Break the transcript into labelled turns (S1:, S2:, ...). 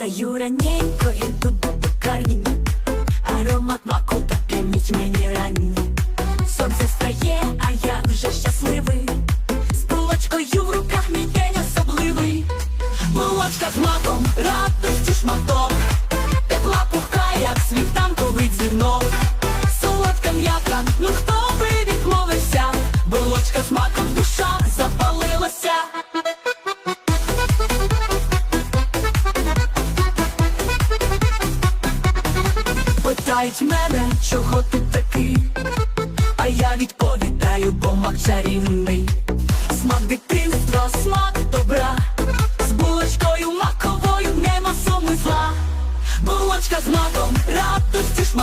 S1: раненько иду до пекарні, аромат маку п'яніть мені ранні. Сонце встає, а я вже щасливий. З булочкою в руках мій день особливий. Булочка з маком, радості шматок. Тепла пухка, як світанковий дзвінок. Солодка м'яка, ну хто би відмовився? Булочка з маком, душа Питають мене, чого ти такий, а я відповідаю, бо мак чарівний. Смак дитинства, смак добра, з булочкою маковою нема суми булочка з маком, радості ж